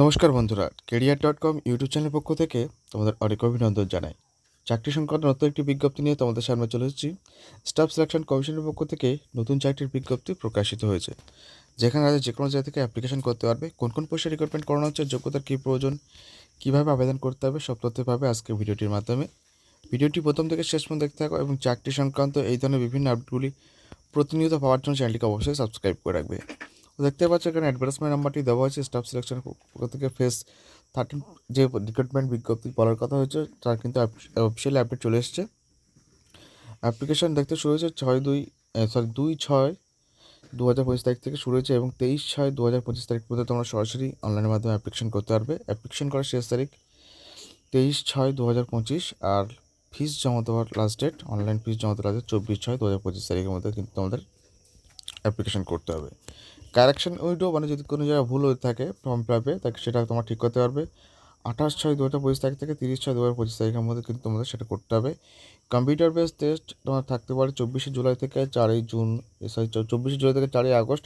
নমস্কার বন্ধুরা career dot com YouTube চ্যানেলের পক্ষ থেকে তোমাদের অনেক অভিনন্দন জানাই। চাকরি সংক্রান্ত নতুন একটি বিজ্ঞপ্তি নিয়ে তোমাদের সামনে চলে এসেছি। স্টাফ সিলেকশন কমিশনের পক্ষ থেকে নতুন চাকরির বিজ্ঞপ্তি প্রকাশিত হয়েছে, যেখানে রাজ্যে যে কোনো জায়গা থেকে অ্যাপ্লিকেশন করতে পারবে, কোন কোন পোস্টে রিক্রুটমেন্ট করানো হচ্ছে, যোগ্যতার কী প্রয়োজন, কীভাবে আবেদন করতে হবে, সব তথ্য পাবে আজকে ভিডিওটির মাধ্যমে। ভিডিওটি প্রথম থেকে শেষ পর্যন্ত দেখতে থাকো এবং চাকরি সংক্রান্ত এই ধরনের বিভিন্ন আপডেটগুলি প্রতিনিয়ত পাওয়ার জন্য চ্যানেলটিকে অবশ্যই সাবস্ক্রাইব করে রাখবে। দেখতে পাচ্ছ এখানে অ্যাডভার্টাইজমেন্ট নাম্বারটি দেওয়া হয়েছে স্টাফ সিলেকশন থেকে ফেস থার্টিন যে রিক্রুটমেন্ট বিজ্ঞপ্তি বলার কথা হয়েছে, তার কিন্তু অফিসিয়ালি আপডেট চলে এসেছে। অ্যাপ্লিকেশন দেখতে শুরু হয়েছে ছয় দুই সরি দুই ছয় দু হাজার পঁচিশ তারিখ থেকে শুরু হয়েছে এবং তেইশ ছয় দু হাজার পঁচিশ তারিখ পর্যন্ত তোমরা সরাসরি অনলাইনের মাধ্যমে অ্যাপ্লিকেশন করতে পারবে। অ্যাপ্লিকেশন করার শেষ তারিখ তেইশ ছয় দু হাজার পঁচিশ আর ফিস জমা দেওয়ার লাস্ট ডেট অনলাইন ফিস জমা দেওয়ার লাস্ট ডেট চব্বিশ ছয় দু হাজার পঁচিশ তারিখের মধ্যে কিন্তু তোমাদের অ্যাপ্লিকেশন করতে হবে। কারেকশন উইডো মানে যদি কোনো জায়গায় ভুল হয়ে থাকে ফর্ম ফিল আপে তাকে সেটা তোমার ঠিক করতে পারবে। আঠাশ ছয় দু হাজার পঁচিশ তারিখ থেকে তিরিশ ছয় দু হাজার পঁচিশ তারিখের মধ্যে কিন্তু তোমাদের সেটা করতে হবে। কম্পিউটার বেস টেস্ট তোমার থাকতে পারে চব্বিশে জুলাই থেকে চারই জুন সরি চব্বিশে জুলাই থেকে চারই আগস্ট।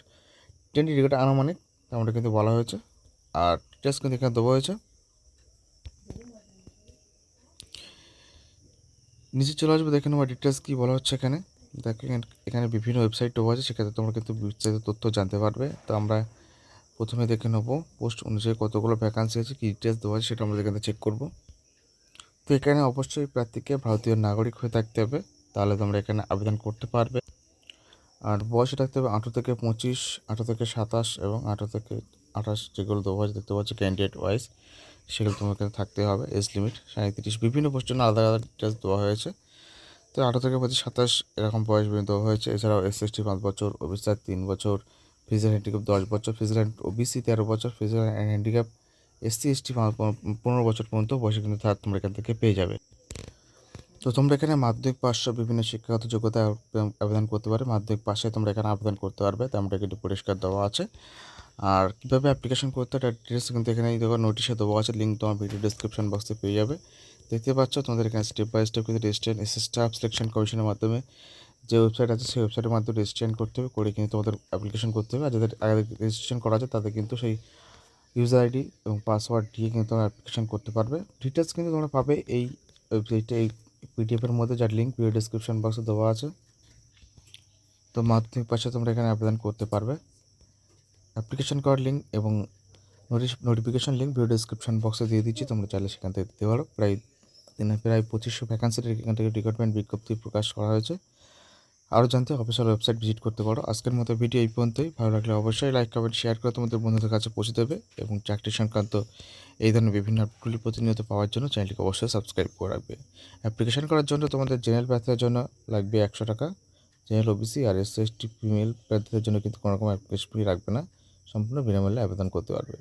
টেন্টি টিকিট আনুমানিক তেমনটা কিন্তু বলা হয়েছে। আর টেস্ট কিন্তু এখানে দেওয়া হয়েছে। নিচে চলে আসবে, দেখে নেব ডিটেলস কী বলা হচ্ছে এখানে। দেখো, এখানে- বিভিন্ন ওয়েবসাইট দেওয়া আছে, সেক্ষেত্রে তোমরা কিন্তু বিস্তারিত তথ্য জানতে পারবে। তো আমরা প্রথমে দেখে নেব পোস্ট অনুযায়ী কতগুলো ভ্যাকান্সি আছে, কী ডিটেলস দেওয়া আছে, সেটা আমরা এখানে চেক করব। তো এখানে অবশ্যই প্রার্থীকে ভারতীয় নাগরিক হয়ে থাকতে হবে, তাহলে তোমরা এখানে আবেদন করতে পারবে। আর বয়সে থাকতে হবে আঠেরো থেকে পঁচিশ, আঠেরো থেকে সাতাশ এবং আঠেরো থেকে আঠাশ যেগুলো দেওয়া আছে, দেখতে পাচ্ছি ক্যান্ডিডেট ওয়াইজ সেগুলো তোমাকে থাকতে হবে এজ লিমিট সাঁত্রিশ বিভিন্ন পোস্টের জন্য আলাদা আলাদা ডিটেলস দেওয়া হয়েছে। তো আঠারো থেকে পঁচিশ, সাতাশ এরকম বয়স পর্যন্ত হয়েছে। এছাড়াও এস এস টি পাঁচ বছর ওবিসি তিন বছর ফিজিক্যাল হ্যান্ডিক্যাপ দশ বছর ফিজিক্যাল ওবিসি তেরো বছর ফিজিক্যাল হ্যান্ডিক্যাপ এসসি এসটি পনেরো বছর পর্যন্ত বয়সে কিন্তু তার তোমরা এখান থেকে পেয়ে যাবে। তো তোমরা এখানে মাধ্যমিক পাশে বিভিন্ন শিক্ষাগত যোগ্যতা আবেদন করতে পারে। মাধ্যমিক পাশে তোমরা এখানে আবেদন করতে পারবে। তেমনটা কিন্তু পরিষ্কার দেওয়া আছে। আর কীভাবে অ্যাপ্লিকেশন করতে হয় ডিটেলস কিন্তু এখানে দেখো নোটিশে দেওয়া আছে। লিঙ্ক তোমার ভিডিও ডিসক্রিপশন বক্সে পেয়ে যাবে। দেখতে পাচ্ছ, তোমাদের এখানে স্টেপ বাই স্টেপ কিন্তু রেজিস্ট্রেশন এসএস স্টাফ সিলেকশন কমিশনের মাধ্যমে যে ওয়েবসাইট আছে সেই ওয়েবসাইটের মাধ্যমে রেজিস্ট্রেশন করতে হবে, করে কিন্তু তোমাদের অ্যাপ্লিকেশন করতে হবে। আর যাদের আগে রেজিস্ট্রেশন করা আছে, তাদের কিন্তু সেই ইউজার আইডি এবং পাসওয়ার্ড দিয়ে কিন্তু তোমরা অ্যাপ্লিকেশন করতে পারবে। ডিটেলস কিন্তু তোমরা পাবে এই ওয়েবসাইটে এই পিডিএফের মধ্যে, যার লিঙ্ক ভিডিও ডিসক্রিপশন বক্সে দেওয়া আছে। তো মাধ্যমিক পাশে তোমরা এখানে আবেদন করতে পারবে। অ্যাপ্লিকেশন করার লিঙ্ক এবং নোটিফিকেশন লিঙ্ক ভিডিও ডিসক্রিপশন বক্সে দিয়ে দিচ্ছি, তোমরা চাইলে সেখান থেকে দিতে পারো। প্রায় দিনে প্রায় পঁচিশশো ভ্যাকান্সির এখান থেকে রিক্রুটমেন্ট বিজ্ঞপ্তি প্রকাশ করা হয়েছে। আরও জানতে অফিসিয়াল ওয়েবসাইট ভিজিট করতে পারো। আজকের মতো ভিডিও এই পর্যন্তই। ভালো লাগলে অবশ্যই লাইক কমেন্ট শেয়ার করে তোমাদের বন্ধুদের কাছে পৌঁছে দেবে এবং চাকরি সংক্রান্ত এই ধরনের বিভিন্ন আপডেটগুলি প্রতিনিয়ত পাওয়ার জন্য চ্যানেলটিকে অবশ্যই সাবস্ক্রাইব করে রাখবে। অ্যাপ্লিকেশন করার জন্য তোমাদের জেনারেল প্রার্থীদের জন্য লাগবে একশো টাকা। জেনারেল ওবিসি আর এস এস টি ফিমেল প্রার্থীদের জন্য কিন্তু কোনো রকম অ্যাপ্লিকেশন ফি রাখবে না। সম্পূর্ণ বিনামূল্যে আবেদন করতে পারবে।